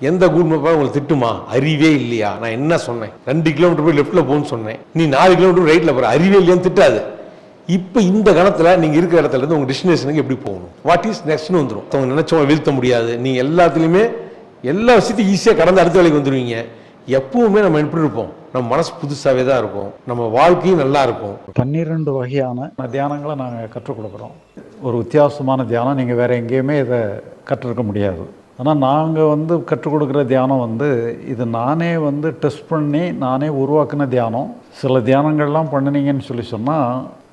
எந்த கூகுள் மேப்பாக உங்களுக்கு திட்டுமா? அறிவே இல்லையா? நான் என்ன சொன்னேன்? ரெண்டு கிலோமீட்டர் போய் லெஃப்ட்டில் போகணும்னு சொன்னேன். நீ நாலு கிலோமீட்டர் ரைட்டில் போகிற அறிவே இல்லையான்னு திட்டாது. இப்போ இந்த கணத்தில் நீங்கள் இருக்கிற இடத்துல இருந்து உங்கள் டெஸ்டினேஷனுக்கு எப்படி போகணும்? வாட் இஸ் நெக்ஸ்ட்னு வந்துடும் அவங்க நினச்சவங்க வீழ்த்த முடியாது. நீங்கள் எல்லாத்துலேயுமே எல்லா விஷயத்தையும் ஈஸியாக கடந்து அடுத்த வேலைக்கு வந்துடுவீங்க எப்பவுமே நம்ம எப்படி இருப்போம்? நம்ம மனசு புதுசாகவே தான் இருக்கும். நம்ம வாழ்க்கையும் நல்லா இருக்கும். பன்னிரெண்டு வகையான தியானங்களை நாங்கள் கற்றுக் கொடுக்குறோம். ஒரு வித்தியாசமான தியானம். நீங்கள் வேறு எங்கேயுமே இதை கற்றுருக்க முடியாது. ஆனால் நாங்கள் வந்து கற்றுக் கொடுக்குற தியானம் வந்து இது நானே வந்து டெஸ்ட் பண்ணி நானே உருவாக்கின தியானம். சில தியானங்கள்லாம் பண்ணினீங்கன்னு சொல்லி சொன்னால்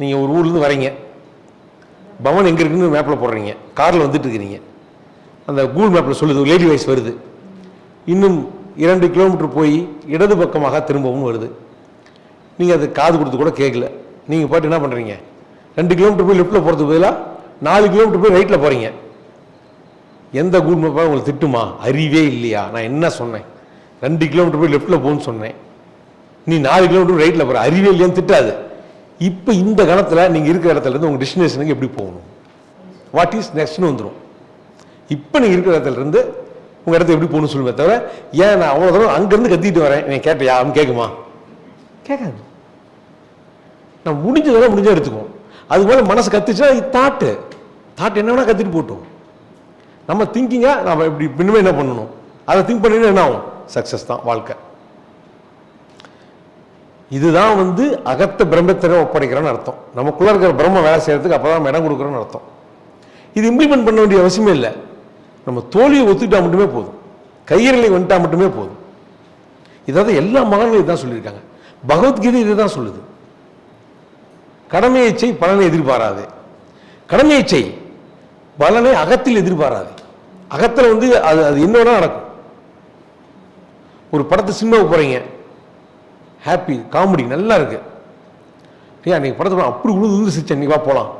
நீங்கள் ஒரு ஊர்லேருந்து வரீங்க. பவன் எங்கே இருக்குன்னு மேப்பில் போடுறீங்க. காரில் வந்துட்டு இருக்கிறீங்க. அந்த கூகுள் மேப்பில் சொல்லுது லேடி வாய்ஸ் வருது. இன்னும் இரண்டு கிலோமீட்டர் போய் இடது பக்கமாக திரும்பவும் வருது. நீங்கள் அது காது கொடுத்து கூட கேட்கல நீங்கள் பாட்டு என்ன பண்ணுறீங்க ரெண்டு கிலோமீட்டர் போய் லெஃப்ட்டில் போகிறதுக்கு பதிலாக நாலு கிலோமீட்டர் போய் ரைட்டில் போகிறீங்க எந்த கூகுள் மேப்பாக உங்களுக்கு திட்டுமா? அறிவே இல்லையா? நான் என்ன சொன்னேன்? ரெண்டு கிலோமீட்டர் போய் லெஃப்ட்டில் போகணும்னு சொன்னேன். நீ நாலு கிலோமீட்டர் ரைட்டில் போகிற அறிவே இல்லையான்னு திட்டாது. இப்போ இந்த கணத்தில் நீங்கள் இருக்கிற இடத்துலேருந்து உங்கள் டெஸ்டினேஷனுக்கு எப்படி போகணும்? வாட் இஸ் நெக்ஸ்ட்னு வந்துடும் இப்போ நீங்கள் இருக்கிற இடத்துலேருந்து உங்கள் இடத்த எப்படி போகணும்னு சொல்லுமே தவிர ஏன் நான் அவ்வளோ தூரம் அங்கேருந்து கத்திட்டு வரேன்? நீ கேட்டையா? அவன் கேட்குமா கேட்காது நான் முடிஞ்சதெல்லாம் முடிஞ்சால் முடிஞ்சா எடுத்துக்குவோம். அது போல் மனசு கத்துச்சுன்னா தாட்டு தாட்டு என்ன வேணா கத்திட்டு போட்டோம். நம்ம திங்கிங்காக நம்ம இப்படி பின்னுமே என்ன பண்ணணும்? அதை திங்க் பண்ணிட்டு என்ன ஆகும்? சக்ஸஸ் தான் வாழ்க்கை. இதுதான் வந்து அகத்த பிரம்மத்தினை ஒப்படைக்கிறோன்னு அர்த்தம். நமக்குள்ளே இருக்கிற பிரம்ம வேலை செய்யறதுக்கு அப்போ தான் இடம் கொடுக்குறோன்னு அர்த்தம். இது இம்ப்ளிமெண்ட் பண்ண வேண்டிய அவசியமே இல்லை. நம்ம தோல்வியை ஒத்துக்கிட்டா மட்டுமே போதும். கையறலை வந்துட்டா மட்டுமே போதும். இதாவது எல்லா மகன்களும் இதுதான் சொல்லியிருக்காங்க. பகவத்கீதை இதுதான் சொல்லுது. கடமையை செய் பலனை எதிர்பாராது. கடமையை செய் பலனை அகத்தில் எதிர்பாராது. அகத்தில் வந்து அது அது என்ன நடக்கும். ஒரு படத்தை சினிமாவுக்கு போறீங்க. ஹாப்பி காமெடி நல்லா இருக்குது ஐயா நீங்கள் படத்தை அப்படி உழுது உழுது சிரிச்சேன். நீ வா போகலாம்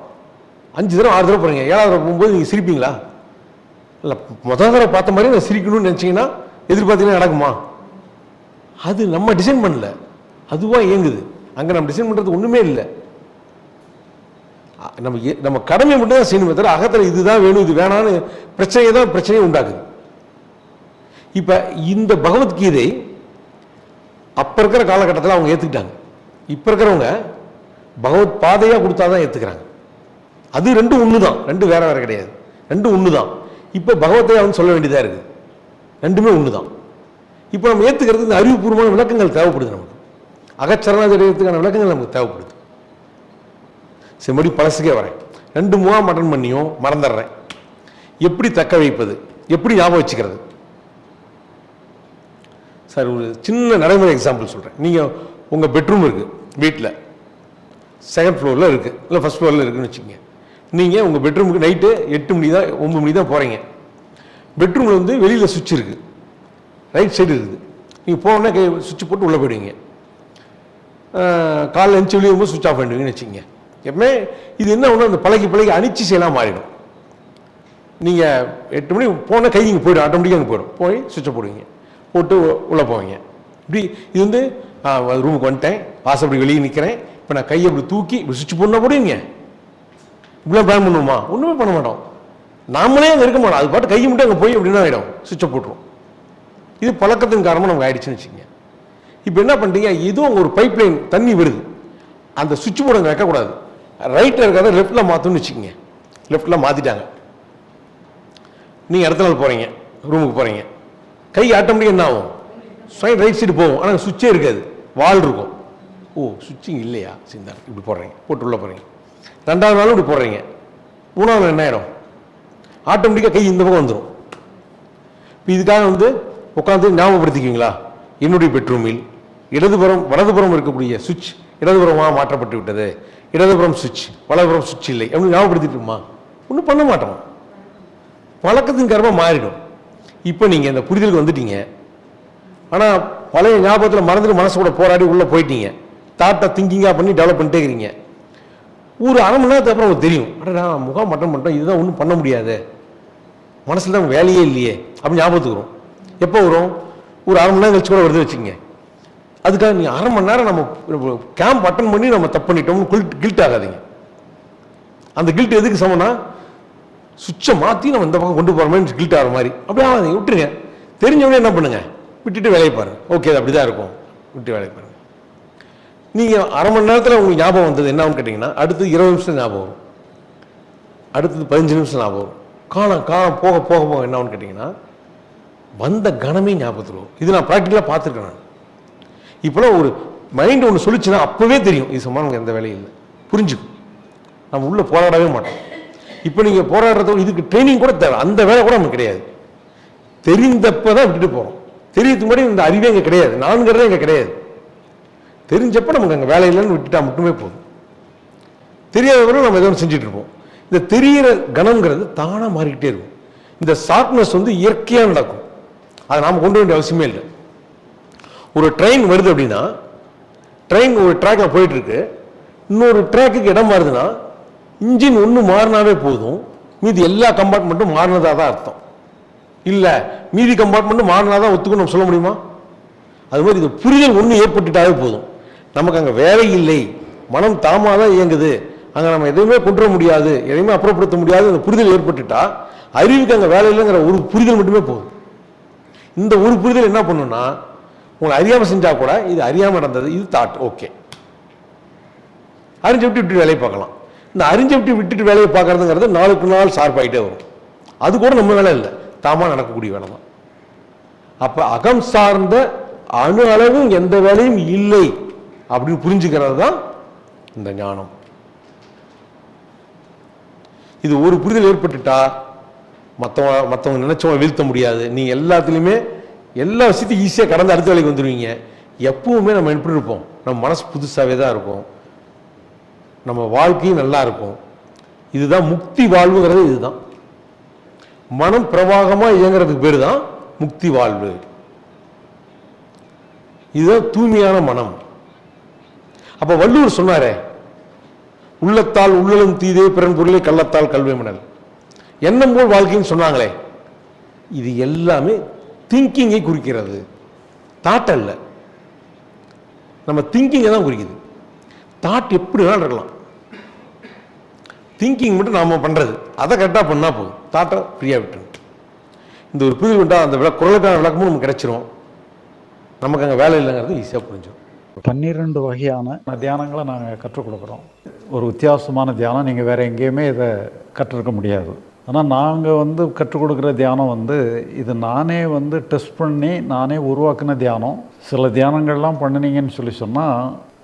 அஞ்சு தடவை ஆறு தடவை போகிறீங்க ஏழாவது தடவை போகும்போது நீங்கள் சிரிப்பீங்களா? இல்லை முதல் தடவை பார்த்த மாதிரி நான் சிரிக்கணும்னு நினச்சிங்கன்னா எதிர்பார்த்தீங்கன்னா நடக்குமா? அது நம்ம டிசைன் பண்ணல. அதுவாக இயங்குது. அங்கே நம்ம டிசைன் பண்ணுறது ஒன்றுமே இல்லை. நம்ம நம்ம கடமை மட்டும் தான் செய்யணுமே தவிர அகத்தில் இதுதான் வேணும் இது வேணான்னு பிரச்சனையை தான் பிரச்சனையை உண்டாக்குது. இப்போ இந்த பகவத்கீதை அப்போ இருக்கிற காலகட்டத்தில் அவங்க ஏற்றுக்கிட்டாங்க இப்போ இருக்கிறவங்க பகவத் பாதையாக கொடுத்தா தான் ஏற்றுக்கிறாங்க அது ரெண்டும் ஒன்று தான் ரெண்டு வேற வேறு கிடையாது. ரெண்டும் ஒன்று தான் இப்போ பகவத்தை அவன் சொல்ல வேண்டியதாக இருக்குது ரெண்டுமே ஒன்று தான் இப்போ நம்ம ஏற்றுக்கிறது இந்த அறிவுபூர்வமான விளக்கங்கள் தேவைப்படுது நமக்கு. அகச்சரணாதிரியத்துக்கான விளக்கங்கள் நமக்கு தேவைப்படுது. சரி மறுபடி பழசுக்கே வரேன். ரெண்டு மூவா அட்டன் பண்ணியும் மறந்துடுறேன். எப்படி தக்க வைப்பது? எப்படி ஞாபகம் வச்சுக்கிறது? சார் ஒரு சின்ன நடைமுறை எக்ஸாம்பிள் சொல்கிறேன் நீங்கள் உங்கள் பெட்ரூம் இருக்குது வீட்டில் செகண்ட் ஃப்ளோரில் இருக்குது இல்லை ஃபஸ்ட் ஃப்ளோரில் இருக்குதுன்னு வச்சுக்கோங்க. நீங்கள் உங்கள் பெட்ரூமுக்கு நைட்டு எட்டு மணி தான் ஒம்பது மணி தான் போகிறீங்க பெட்ரூமில் வந்து வெளியில் சுவிட்ச் இருக்குது ரைட் சைடு இருக்குது. நீங்கள் போனோடனே கை சுவிட்ச் போட்டு உள்ளே போயிடுவீங்க. காலைல எழுந்துச்சு வெளியே வரும்போது சுவிட்ச் ஆஃப் பண்ணிடுவீங்கன்னு வச்சுக்கோங்க. எப்பவுமே இது என்ன ஒன்று அந்த பழகி பழகி அணிச்சு செய்யலாம் மாறிடும். நீங்கள் எட்டு மணி போனால் கை இங்கே போயிடும் ஆட்டோமேட்டிக்காக அங்கே போயிடும். போய் சுவிட்சை போடுவீங்க. போட்டு உள்ளே போவீங்க. இப்படி இது வந்து ரூமுக்கு வந்துட்டேன். வாசப்படி வெளியே நிற்கிறேன் இப்போ நான் கையை இப்படி தூக்கி இப்படி சுவிட்ச் போடணும் போடுவீங்க இப்படிலாம் பிளான் பண்ணுவோமா? ஒன்றுமே பண்ண மாட்டோம். நாமளே அங்கே இருக்க மாட்டோம். அது பாட்டு கையை மட்டும் அங்கே போய் அப்படின்னா ஆகிடும் சுவிட்சை போட்டுரும். இது பழக்கத்தின் காரணமாக நமக்கு ஆயிடுச்சுன்னு வச்சுக்கோங்க. இப்போ என்ன பண்ணுறீங்க இதுவும் ஒரு பைப் லைன் தண்ணி வருது. அந்த சுவிட்ச் போர்டு அங்கே வைக்கக்கூடாது. ரைட்டில் இருக்கிறத லெஃப்ட்டில் மாற்றணும்னு வச்சுக்கோங்க. லெஃப்ட்டில் மாற்றிட்டாங்க நீங்கள் அடுத்த நாள் போகிறீங்க ரூமுக்கு போகிறீங்க கை ஆட்டோமேட்டிக் என்ன ஆகும்? சைட் ரைட் சைடு போகும். ஆனால் சுவிட்சே இருக்காது. வால் இருக்கும். ஓ சுவிட்சிங் இல்லையா? சிந்தா இப்படி போடுறீங்க. போட்டு உள்ளே போகிறீங்க ரெண்டாவது நாளும் இப்படி போடுறீங்க. மூணாவது நாள் என்ன ஆயிடும்? ஆட்டோமேட்டிக்காக கை இந்த பக்கம் வந்துடும் இப்போ இதுக்காக வந்து உட்காந்து ஞாபகப்படுத்திக்கிங்களா? என்னுடைய பெட்ரூமில் இடதுபுறம் வலதுபுறம் இருக்கக்கூடிய சுவிட்ச் இடதுபுறமாக மாற்றப்பட்டு விட்டது. இடதுபுறம் சுவிட்ச் வலதுபுறம் சுவிட்ச் இல்லை. அப்படின்னு ஞாபகப்படுத்திட்டுமா ஒன்றும் பண்ண மாட்டோம். பழக்கத்தின் காரணமாக மாறிடும். இப்போ நீங்கள் இந்த புரிதலுக்கு வந்துட்டீங்க. ஆனால் பழைய ஞாபகத்தில் மறந்துட்டு மனசு கூட போராடி உள்ளே போயிட்டீங்க. தாட்டை திங்கிங்காக பண்ணி டெவலப் பண்ணிட்டே இருக்கிறீங்க ஒரு அரை மணி நேரத்துக்கு அப்புறம் உங்களுக்கு தெரியும். அடடா முகம் மட்டம் பண்ணிட்டோம் இதுதான் ஒன்றும் பண்ண முடியாது. மனசில் தான் வேலையே இல்லையே. அப்படின்னு ஞாபகத்துக்கு வரும். எப்போ வரும்? ஒரு அரை மணி நேரம் கழிச்சு கூட வருது வச்சுங்க அதுக்காக நீ அரை மணி நேரம் நம்ம கேம்ப் அட்டன் பண்ணி நம்ம தப்பு பண்ணிட்டோம்னு கில்ட் கில்ட் ஆகாதீங்க. அந்த கில்ட் எதுக்கு சமம்னா சுவிட்சை மாற்றி நம்ம இந்த பக்கம் கொண்டு போகிற மாதிரி கில்ட் ஆகிற மாதிரி. அப்படியே ஆகாது விட்டுருங்க. தெரிஞ்சவொடனே என்ன பண்ணுங்க? விட்டுட்டு வேலையை பாரு ஓகே அது அப்படி தான் இருக்கும். விட்டு வேலையை பாருங்க நீங்கள் அரை மணி நேரத்தில் உங்களுக்கு ஞாபகம் வந்தது என்னன்னு கேட்டிங்கன்னா அடுத்து இருபது நிமிஷம் ஞாபகம் வரும். அடுத்தது பதினஞ்சு நிமிஷம் ஞாபகம் வரும். காலம் காலம் போக போக போக என்னன்னு கேட்டிங்கன்னா வந்த கணமே ஞாபகத்தில் வரும். இது நான் ப்ராக்டிக்கலாக பார்த்துருக்கேன் நான். இப்போலாம் ஒரு மைண்ட் ஒன்று சொல்லிச்சுன்னா அப்போவே தெரியும். இது சம்பந்தம் நமக்கு எந்த வேலையும் இல்லை. புரிஞ்சுக்கும். நம்ம உள்ளே போராடவே மாட்டோம். இப்போ நீங்கள் போராடுறது இதுக்கு ட்ரைனிங் கூட தேவை. அந்த வேலை கூட நமக்கு கிடையாது. தெரிந்தப்போ தான் விட்டுட்டு போகிறோம் தெரியறதுக்கு முன்னாடி இந்த அறிவே இங்கே கிடையாது. நான்கிறதே இங்கே கிடையாது. தெரிஞ்சப்போ நமக்கு அங்கே வேலை இல்லைன்னு விட்டுட்டா மட்டுமே போதும். தெரியாதவரை நம்ம எதோ ஒன்று செஞ்சுட்டு இருப்போம். இந்த தெரியிற கணம்ங்கிறது தானாக மாறிக்கிட்டே இருக்கும். இந்த ஷார்ப்னஸ் வந்து இயற்கையாக நடக்கும். அதை நாம் கொண்டு வேண்டிய அவசியமே இல்லை. ஒரு ட்ரெயின் வருது அப்படின்னா ட்ரெயின் ஒரு ட்ராக்கில் போயிட்டுருக்கு இன்னொரு ட்ராக்குக்கு இடம் மாறுதுன்னா இன்ஜின் ஒன்று மாறினாவே போதும். மீதி எல்லா கம்பார்ட்மெண்ட்டும் மாறினதாக தான் அர்த்தம். இல்லை மீதி கம்பார்ட்மெண்ட்டும் மாறினா தான் ஒத்துக்கும் நம்ம சொல்ல முடியுமா? அது மாதிரி இது புரிதல் ஒன்று ஏற்பட்டுட்டாவே போதும். நமக்கு அங்கே வேலை இல்லை. மனம் தாமாக தான் இயங்குது. அங்கே நம்ம எதுவுமே கொண்டு வர முடியாது. எதையுமே அப்புறப்படுத்த முடியாது. அந்த புரிதல் ஏற்பட்டுட்டா அறிவுக்கு அங்கே வேலை இல்லைங்கிற ஒரு புரிதல் மட்டுமே போதும். இந்த ஒரு புரிதல் என்ன பண்ணுன்னா உங்களை அறியாமல் செஞ்சால் கூட இது அறியாமல் நடந்தது இது தாட் ஓகே அப்படின்னு விட்டு விட்டு வேலையை பார்க்கலாம். இந்த அறிஞ்ச விட்டு விட்டுட்டு வேலையை பார்க்கறதுங்கிறது நாளுக்கு நாள் ஷார்ப்பாயிட்டே வரும். அது கூட நம்ம வேலை இல்லை. தாமா நடக்கக்கூடிய வேலை தான். அப்போ அகம் சார்ந்த அணு அளவும் எந்த வேலையும் இல்லை அப்படின்னு புரிஞ்சுக்கிறது தான் இந்த ஞானம். இது ஒரு புரிதல் ஏற்பட்டுட்டா மற்றவங்க மற்றவங்க நினைச்சவங்க வீழ்த்த முடியாது. நீ எல்லாத்துலேயுமே எல்லா விஷயத்தையும் ஈஸியாக கடந்து அடுத்த வேலைக்கு வந்துடுவீங்க எப்பவுமே நம்ம எப்படி இருப்போம் நம்ம மனசு புதுசாகவே தான் இருக்கும். நம்ம வாழ்க்கையும் நல்லா இருக்கும். இதுதான் முக்தி வாழ்வுங்கிறது இதுதான். மனம் பிரவாகமாக இயங்குறதுக்கு பேர் தான் முக்தி வாழ்வு. இதுதான் தூய்மையான மனம். அப்போ வள்ளுவர் சொன்னாரே உள்ளத்தால் உள்ளலும் தீதே பிறன் பொருளை கள்ளத்தால் கல்வி மணல். எண்ணம் போல் வாழ்க்கைன்னு சொன்னாங்களே இது எல்லாமே திங்கிங்கை குறிக்கிறது. தாட் அல்ல. நம்ம திங்கிங்கை தான் குறிக்குது. தாட் எப்படி வேணாலும் இருக்கலாம். திங்கிங் மட்டும் நாம் பண்ணுறது அதை கரெக்டாக பண்ணால் போதும். தாட்டை ஃப்ரீயாக விட்டு இந்த ஒரு புரிதல் விட்டா அந்த விள குரலுக்கான விளக்கமும் நமக்கு கிடைச்சிரும். நமக்கு அங்கே வேலை இல்லைங்கிறது ஈஸியாக புரிஞ்சிடும் பன்னிரெண்டு வகையான தியானங்களை நாங்கள் கற்றுக் கொடுக்குறோம். ஒரு வித்தியாசமான தியானம். நீங்கள் வேறு எங்கேயுமே இதை கற்றுருக்க முடியாது. ஆனால் நாங்கள் வந்து கற்றுக் கொடுக்குற தியானம் வந்து இது நானே வந்து டெஸ்ட் பண்ணி நானே உருவாக்கின தியானம். சில தியானங்கள்லாம் பண்ணினீங்கன்னு சொல்லி சொன்னால்